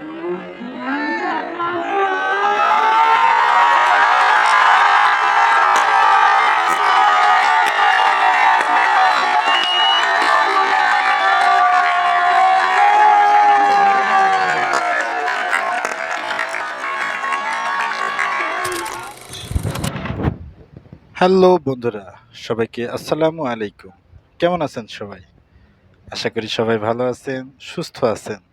Hello বন্ধুরা, সবাইকে আসসালামু আলাইকুম। কেমন আছেন সবাই? আশা করি সবাই ভালো আছেন, সুস্থ আছেন।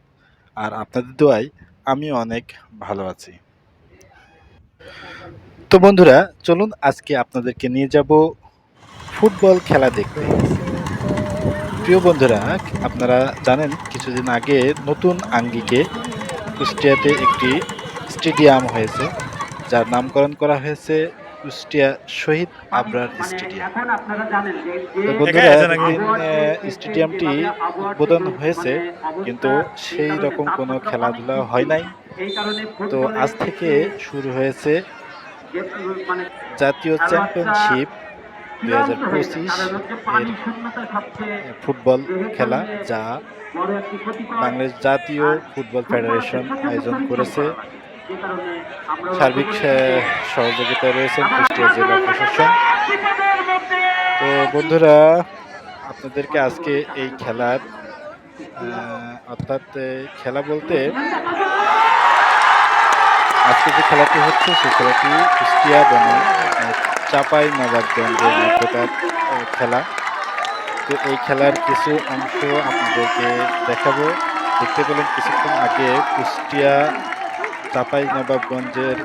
আর আপনাদের দোয়ায় আমি অনেক ভালো আছি। তো বন্ধুরা, চলুন আজকে আপনাদেরকে নিয়ে যাব ফুটবল খেলা দেখতে। প্রিয় বন্ধুরা, আপনারা জানেন কিছুদিন আগে নতুন আঙ্গিকে কুষ্টিয়াতে একটি স্টেডিয়াম হয়েছে, যার নামকরণ করা হয়েছে কুষ্টিয়া শহীদ আবরার স্টেডিয়াম। তো বন্ধুরা স্টেডিয়ামটি উদ্বোধন হয়েছে কিন্তু সেই রকম কোনো খেলাধুলা হয় নাই। তো আজ থেকে শুরু হয়েছে জাতীয় চ্যাম্পিয়নশিপ দুই হাজার পঁচিশ ফুটবল খেলা যা বাংলাদেশ জাতীয় ফুটবল ফেডারেশন আয়োজন করেছে। সার্বিক আহ, সহযোগিতায় রয়েছেন কুষ্টিয়া জেলা প্রশাসন। তো বন্ধুরা আপনাদেরকে আজকে এই খেলার অর্থাৎ খেলা বলতে আজকে যে খেলাটি হচ্ছে সেই খেলাটি কুষ্টিয়া বনাম চাপাই নবাবগঞ্জের মধ্যকার খেলা। তো এই খেলার কিছু অংশ আপনাদেরকে দেখাবো। দেখতে পেলেন কিছুক্ষণ আগে কুষ্টিয়া চাপাই নবাবগঞ্জের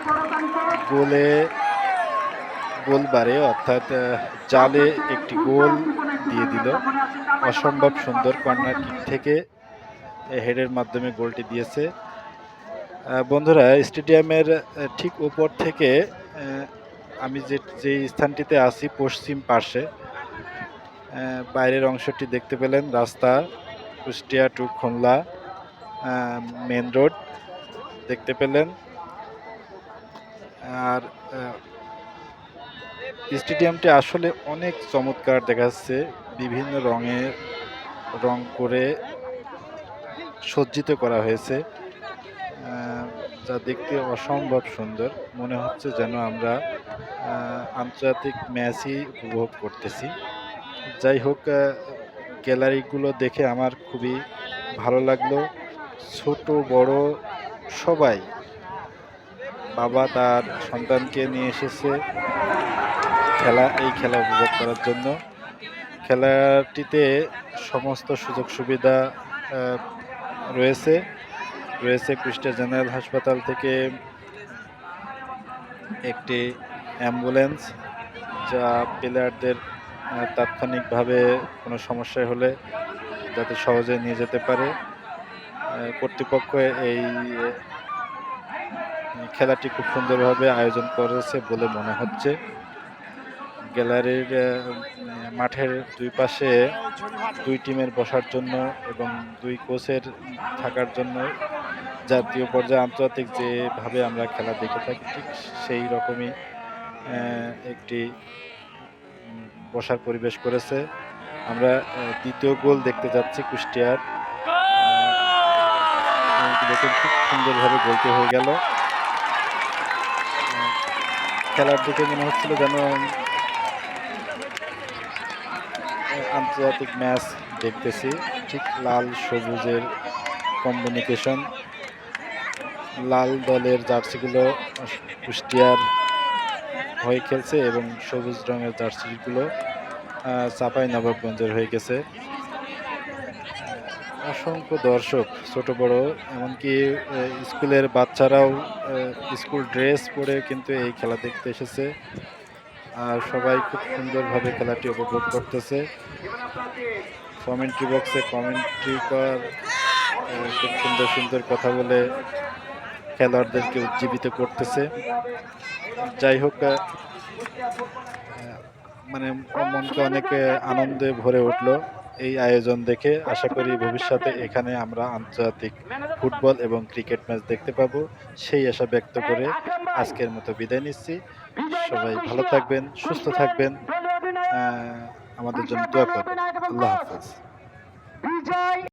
গোলে গোলবারে অর্থাৎ জালে একটি গোল দিয়ে দিল। অসম্ভব সুন্দর কর্নার কিক থেকে হেডের মাধ্যমে গোলটি দিয়েছে। বন্ধুরা, স্টেডিয়ামের ঠিক উপর থেকে আমি যে যে স্থানটিতে আছি, পশ্চিম পাশে বাইরের অংশটি দেখতে পেলেন রাস্তা Kushtia to Khulna main road. দেখতে পেলেন। আর স্টেডিয়ামটি আসলে অনেক চমৎকার দেখাচ্ছে। বিভিন্ন রঙের রং করে সজ্জিত করা হয়েছে। যা দেখতে অসম্ভব সুন্দর। মনে হচ্ছে যেন আমরা আন্তর্জাতিক ম্যাচই উপভোগ করতেছি। যাই হোক গ্যালারিগুলো দেখে আমার খুবই ভালো লাগল। ছোট, বড় সবাই। বাবা তার সন্তানকে নিয়ে এসেছে খেলা, এই খেলা উপভোগ করার জন্য। খেলাটিতে সমস্ত সুযোগ সুবিধা রয়েছে। রয়েছে কুষ্টিয়া জেনারেল হাসপাতাল থেকে একটি অ্যাম্বুলেন্স, যা প্লেয়ারদের তাৎক্ষণিকভাবে কোনো সমস্যা হলে যাতে সহজে নিয়ে যেতে পারে। কর্তৃপক্ষ এই খেলাটি খুব সুন্দরভাবে আয়োজন করেছে বলে মনে হচ্ছে। গ্যালারির মাঠের দুই পাশে দুই টিমের বসার জন্য এবং দুই কোচের থাকার জন্য জাতীয় পর্যায়ে আন্তর্জাতিক যেভাবে আমরা খেলা দেখে থাকি, ঠিক সেই রকমই একটি বসার পরিবেশ করেছে। আমরা দ্বিতীয় গোল দেখতে যাচ্ছি কুষ্টিয়ার। দেখুন খুব সুন্দরভাবে গোলটি হয়ে গেল। খেলার দিকে মনে হচ্ছিল যেন আন্তর্জাতিক ম্যাচ দেখতেছি। ঠিক লাল সবুজের কম্বিনিকেশন লাল দলের জার্সিগুলো কুষ্টিয়ার হয়ে খেলছে এবং সবুজ রঙের জার্সিগুলো চাপাই নবাবগঞ্জের হয়ে গেছে। অসংখ্য দর্শক, ছোট, বড়, এমনকি স্কুলের বাচ্চারাও স্কুল ড্রেস পরে কিন্তু এই খেলা দেখতে এসেছে। আর সবাই খুব সুন্দরভাবে খেলাটি উপভোগ করতেছে। কমেন্ট্রি বক্সে কমেন্ট্রি কর খুব সুন্দর সুন্দর কথা বলে খেলোয়াড়দেরকে উজ্জীবিত করতেছে। যাই হোক মানে মনকে অনেক আনন্দে ভরে উঠল। এই আয়োজন দেখে আশা করি ভবিষ্যতে এখানে আমরা আন্তর্জাতিক ফুটবল এবং ক্রিকেট ম্যাচ দেখতে পাবো। সেই আশা ব্যক্ত করে আজকের মতো বিদায় নিচ্ছি। সবাই ভালো থাকবেন, সুস্থ থাকবেন। আমাদের জন্য দোয়া করবেন। আল্লাহ হাফেজ।